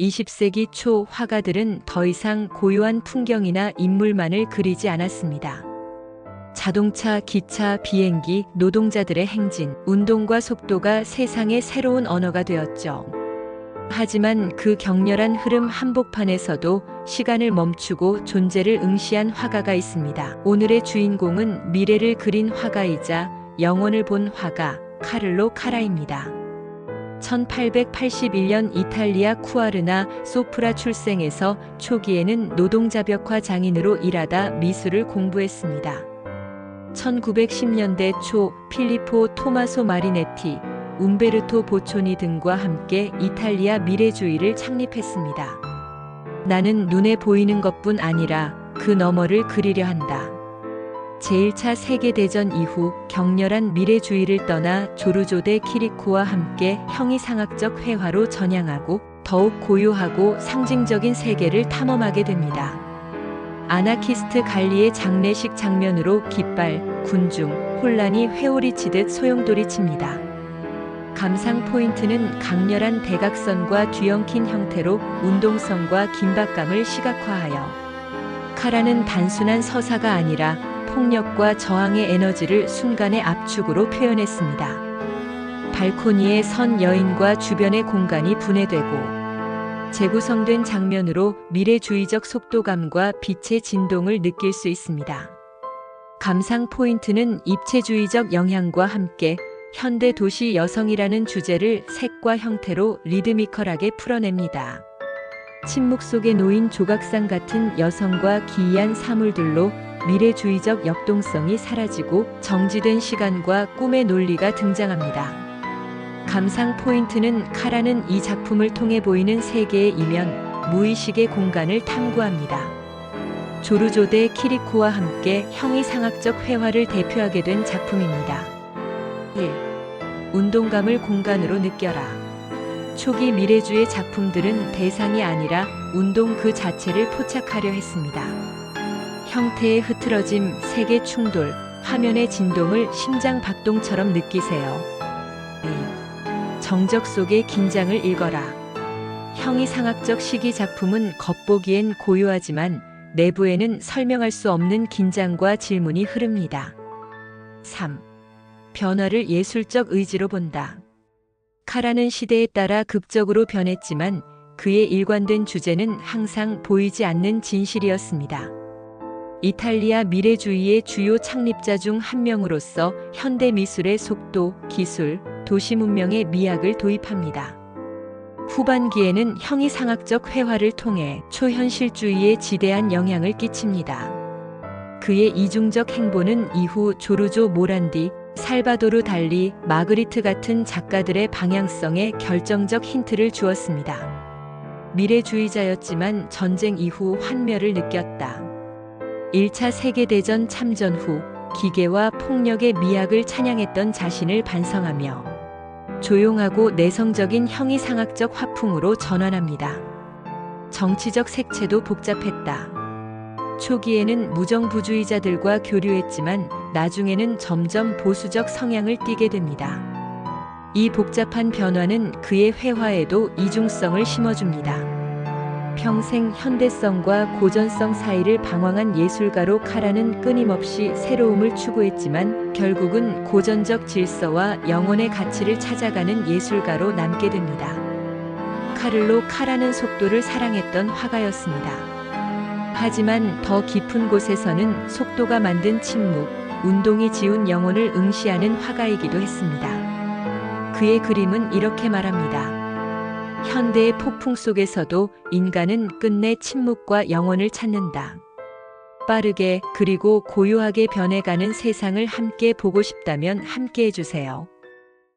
20세기 초 화가들은 더 이상 고요한 풍경이나 인물만을 그리지 않았습니다. 자동차, 기차, 비행기, 노동자들의 행진, 운동과 속도가 세상의 새로운 언어가 되었죠. 하지만 그 격렬한 흐름 한복판에서도 시간을 멈추고 존재를 응시한 화가가 있습니다. 오늘의 주인공은 미래를 그린 화가이자 영혼을 본 화가 카를로 카라입니다. 1881년 이탈리아 쿠아르나 소프라 출생에서 초기에는 노동자벽화 장인으로 일하다 미술을 공부했습니다. 1910년대 초 필리포 토마소 마리네티, 움베르토 보초니 등과 함께 이탈리아 미래주의를 창립했습니다. 나는 눈에 보이는 것뿐 아니라 그 너머를 그리려 한다. 제1차 세계대전 이후 격렬한 미래주의를 떠나 조르조데 키리코와 함께 형이상학적 회화로 전향하고 더욱 고요하고 상징적인 세계를 탐험하게 됩니다. 아나키스트 갈리의 장례식 장면으로 깃발, 군중, 혼란이 회오리 치듯 소용돌이 칩니다. 감상 포인트는 강렬한 대각선과 뒤엉킨 형태로 운동성과 긴박감을 시각화하여 카라는 단순한 서사가 아니라 폭력과 저항의 에너지를 순간의 압축으로 표현했습니다. 발코니에 선 여인과 주변의 공간이 분해되고 재구성된 장면으로 미래주의적 속도감과 빛의 진동을 느낄 수 있습니다. 감상 포인트는 입체주의적 영향과 함께 현대 도시 여성이라는 주제를 색과 형태로 리드미컬하게 풀어냅니다. 침묵 속에 놓인 조각상 같은 여성과 기이한 사물들로 미래주의적 역동성이 사라지고 정지된 시간과 꿈의 논리가 등장합니다. 감상 포인트는 카라는 이 작품을 통해 보이는 세계의 이면, 무의식의 공간을 탐구합니다. 조르조데 키리코와 함께 형이상학적 회화를 대표하게 된 작품입니다. 1. 운동감을 공간으로 느껴라. 초기 미래주의 작품들은 대상이 아니라 운동 그 자체를 포착하려 했습니다. 형태의 흐트러짐, 색의 충돌, 화면의 진동을 심장 박동처럼 느끼세요. 2. 정적 속의 긴장을 읽어라. 형이 상학적 시기 작품은 겉보기엔 고요하지만 내부에는 설명할 수 없는 긴장과 질문이 흐릅니다. 3. 변화를 예술적 의지로 본다. 카라는 시대에 따라 극적으로 변했지만 그의 일관된 주제는 항상 보이지 않는 진실이었습니다. 이탈리아 미래주의의 주요 창립자 중 한 명으로서 현대 미술의 속도, 기술, 도시 문명의 미학을 도입합니다. 후반기에는 형이상학적 회화를 통해 초현실주의에 지대한 영향을 끼칩니다. 그의 이중적 행보는 이후 조르조 모란디, 살바도르 달리, 마그리트 같은 작가들의 방향성에 결정적 힌트를 주었습니다. 미래주의자였지만 전쟁 이후 환멸을 느꼈다. 1차 세계대전 참전 후 기계와 폭력의 미학을 찬양했던 자신을 반성하며 조용하고 내성적인 형이상학적 화풍으로 전환합니다. 정치적 색채도 복잡했다. 초기에는 무정부주의자들과 교류했지만 나중에는 점점 보수적 성향을 띠게 됩니다. 이 복잡한 변화는 그의 회화에도 이중성을 심어줍니다. 평생 현대성과 고전성 사이를 방황한 예술가로 카라는 끊임없이 새로움을 추구했지만 결국은 고전적 질서와 영혼의 가치를 찾아가는 예술가로 남게 됩니다. 카를로 카라는 속도를 사랑했던 화가였습니다. 하지만 더 깊은 곳에서는 속도가 만든 침묵, 운동이 지운 영혼을 응시하는 화가이기도 했습니다. 그의 그림은 이렇게 말합니다. 현대의 폭풍 속에서도 인간은 끝내 침묵과 영혼을 찾는다. 빠르게 그리고 고요하게 변해가는 세상을 함께 보고 싶다면 함께 해주세요.